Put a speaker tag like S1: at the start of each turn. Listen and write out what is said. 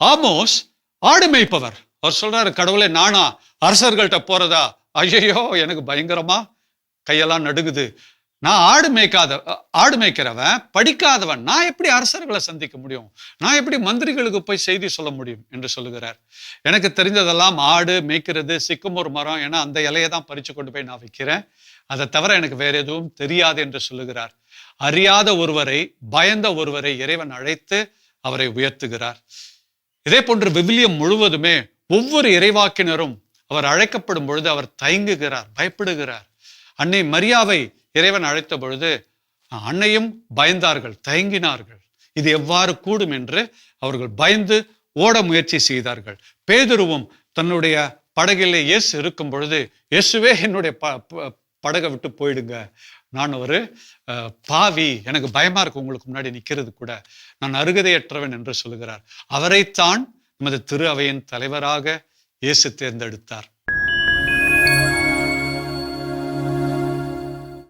S1: Amos ஆடு மேய்ப்பவர். அவர் சொல்றாரு கடவுளே நானா அரசர்கள்ட்ட போறதா? ஐயையோ எனக்கு பயங்கரமா கையெல்லாம் நடுகுது நான் ஆடு மேய்க்காத ஆடு மேய்க்கிறவன் படிக்காதவன். நான் எப்படி அரசர்களை சந்திக்க முடியும்? நான் எப்படி மந்திரிகளுக்கு போய் செய்தி சொல்ல முடியும்? என்று சொல்லுகிறார். எனக்கு தெரிஞ்சதெல்லாம் ஆடு மேய்க்கிறது சிக்குமூர் மரம். ஏன்னா அந்த இலையை தான் பறிச்சு கொண்டு போய் நான் வைக்கிறேன். அதை தவிர எனக்கு வேற எதுவும் தெரியாது என்று சொல்லுகிறார். அறியாத ஒருவரை பயந்த ஒருவரை இறைவன் அழைத்து அவரை உயர்த்துகிறார். இதே போன்று விவிலியம் முழுவதுமே ஒவ்வொரு இறைவாக்கினரும் அவர் அழைக்கப்படும் பொழுது அவர் தயங்குகிறார் பயப்படுகிறார். அன்னை மரியாவை இறைவன் அழைத்த பொழுது அன்னையும் பயந்தார்கள் தயங்கினார்கள். இது எவ்வாறு கூடும் என்று அவர்கள் பயந்து ஓட முயற்சி செய்தார்கள். பேதுருவும் தன்னுடைய படகிலே இயேசு இருக்கும் பொழுது இயேசுவே என்னுடைய ப ப- படகை விட்டு போயிடுங்க. நான் ஒரு அஹ், பாவி எனக்கு பயமா இருக்கு உங்களுக்கு முன்னாடி நிக்கிறது கூட. நான் அருகதையற்றவன் என்று சொல்லுகிறார். அவரைத்தான் நமது திரு அவையின் தலைவராக இயேசு தேர்ந்தெடுத்தார்.